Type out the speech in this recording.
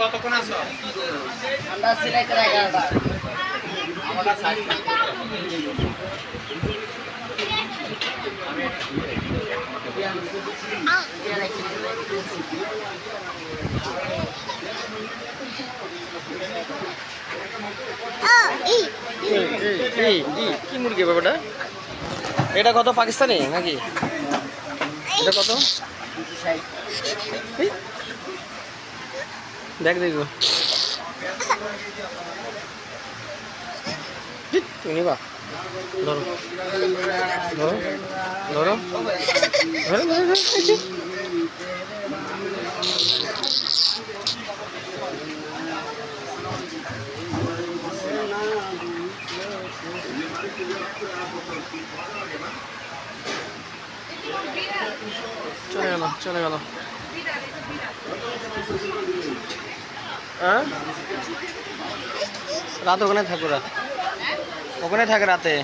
কতক্ষণ আছো? আমরা এগারোটা। আমরা কি মুরগি ব্যাপারটা? এটা কত পাকিস্তানি নাকি? এটা কত। দেখ দেখো তুমি ধরো। ধরো। ধরো। ধরো ধরো ধরো চলে গেল চলে গেল। হ্যাঁ? রাত ওখানে থাকো রাত। ওখানে থাকে রাতে।